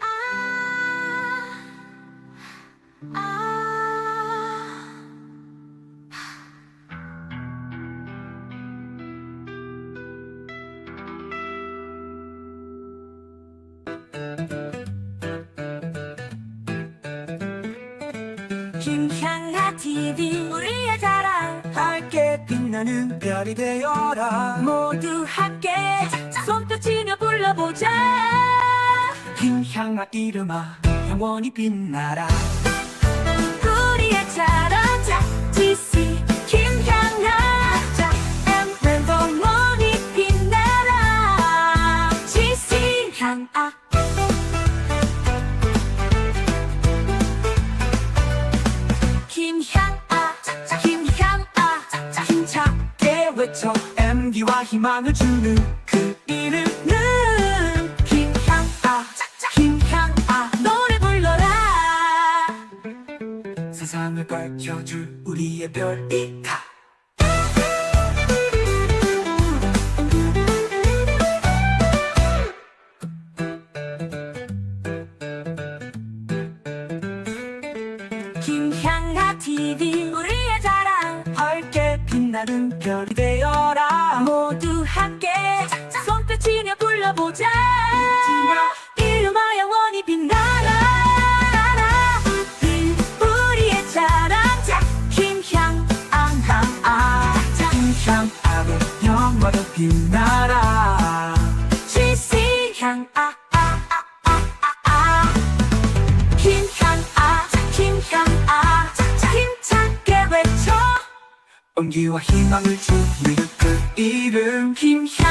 아, 아. 김향아 TV 우리의 자랑. 밝게 빛나는 별이 되어라. 모두 함께 손뼉치며 불러보자. 향아 이름아 영원히 빛나라. 우리의 자랑 자 GC 김향아 자 M 영원히 빛나라. GC 향아. 김향아 김향아 힘차게 외쳐 MD와 희망을 주는 세상을 밝혀줄 우리의 별이다 김향아 TV 우리의 자랑. 밝게 빛나는 별이 되어라. 모두 함께 손뼉치며 불러보자 김향아 김향아 힘차게 외쳐. 온기와 희망을 주는 그 이름 김향아